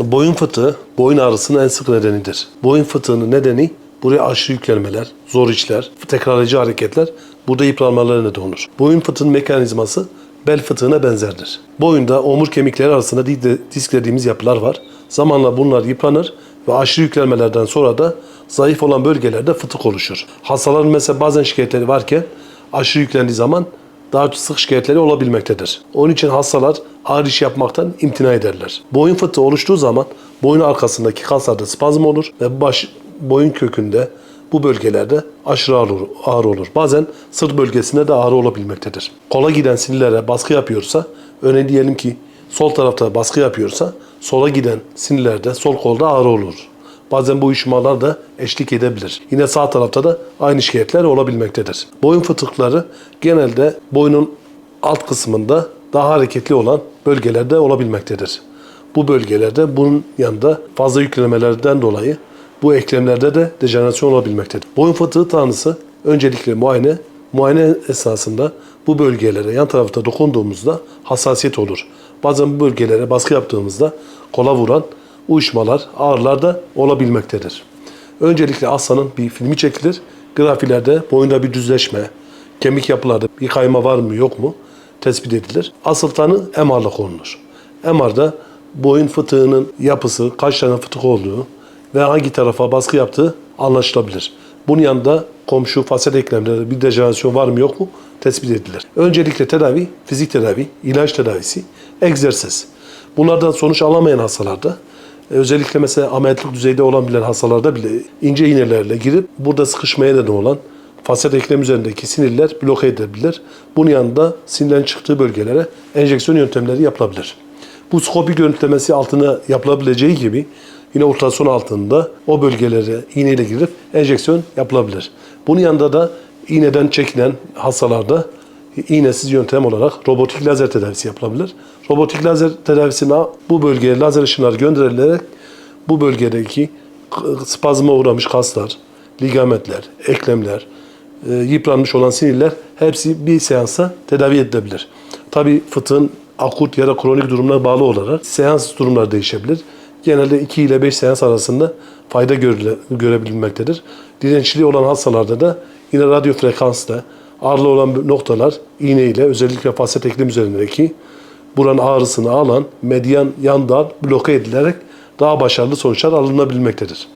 Boyun fıtığı boyun ağrısının en sık nedenidir. Boyun fıtığının nedeni buraya aşırı yüklenmeler, zor işler, tekrarlayıcı hareketler burada yıpranmalara neden olur. Boyun fıtığının mekanizması bel fıtığına benzerdir. Boyunda omur kemikleri arasında di- disk dediğimiz yapılar var. Zamanla bunlar yıpranır ve aşırı yüklenmelerden sonra da zayıf olan bölgelerde fıtık oluşur. Hastaların mesela bazen şikayetleri varken aşırı yüklendiği zaman daha sık şikayetleri olabilmektedir. Onun için hastalar ağır iş yapmaktan imtina ederler. Boyun fıtığı oluştuğu zaman boyun arkasındaki kaslarda spazm olur ve baş, boyun kökünde bu bölgelerde aşırı ağrı, ağrı olur. Bazen sırt bölgesinde de ağrı olabilmektedir. Kola giden sinirlere baskı yapıyorsa, örneğin diyelim ki sol tarafta baskı yapıyorsa, sola giden sinirlerde sol kolda ağrı olur. Bazen bu uyuşmalar da eşlik edebilir. Yine sağ tarafta da aynı şikayetler olabilmektedir. Boyun fıtıkları genelde boynun alt kısmında daha hareketli olan bölgelerde olabilmektedir. Bu bölgelerde bunun yanında fazla yüklemelerden dolayı bu eklemlerde de dejenerasyon olabilmektedir. Boyun fıtığı tanısı öncelikle muayene, muayene esnasında bu bölgelere yan tarafta dokunduğumuzda hassasiyet olur. Bazen bu bölgelere baskı yaptığımızda kola vuran uyuşmalar, ağrılar da olabilmektedir. Öncelikle hastanın bir filmi çekilir. Grafilerde boyunda bir düzleşme, kemik yapılarda bir kayma var mı yok mu tespit edilir. Asıl tanı MR'la konulur. MR'da boyun fıtığının yapısı, kaç tane fıtık olduğu ve hangi tarafa baskı yaptığı anlaşılabilir. Bunun yanında komşu faset eklemlerinde bir dejenerasyon var mı yok mu tespit edilir. Öncelikle tedavi, fizik tedavi, ilaç tedavisi, egzersiz. Bunlardan sonuç alamayan hastalarda özellikle mesela ameliyatlık düzeyde olan bilen hastalarda bile ince iğnelerle girip burada sıkışmaya neden olan faset eklem üzerindeki sinirler bloke edebilir. Bunun yanında sinirlerin çıktığı bölgelere enjeksiyon yöntemleri yapılabilir. Bu skopi görüntülemesi altına yapılabileceği gibi yine ultrason altında o bölgelere iğneyle girip enjeksiyon yapılabilir. Bunun yanında da iğneden çekilen hastalarda iğnesiz yöntem olarak robotik lazer tedavisi yapılabilir. Robotik lazer tedavisine bu bölgeye lazer ışınlar gönderilerek bu bölgedeki spazma uğramış kaslar, ligamentler, eklemler, e, yıpranmış olan sinirler hepsi bir seansa tedavi edilebilir. Tabi fıtığın akut ya da kronik durumuna bağlı olarak seans durumları değişebilir. Genelde 2 ile 5 seans arasında fayda görebilmektedir. Dirençli olan hastalarda da yine radyo frekansla ağrılı olan noktalar iğne ile özellikle faset eklem üzerindeki buranın ağrısını alan medyan yan dal bloke edilerek daha başarılı sonuçlar alınabilmektedir.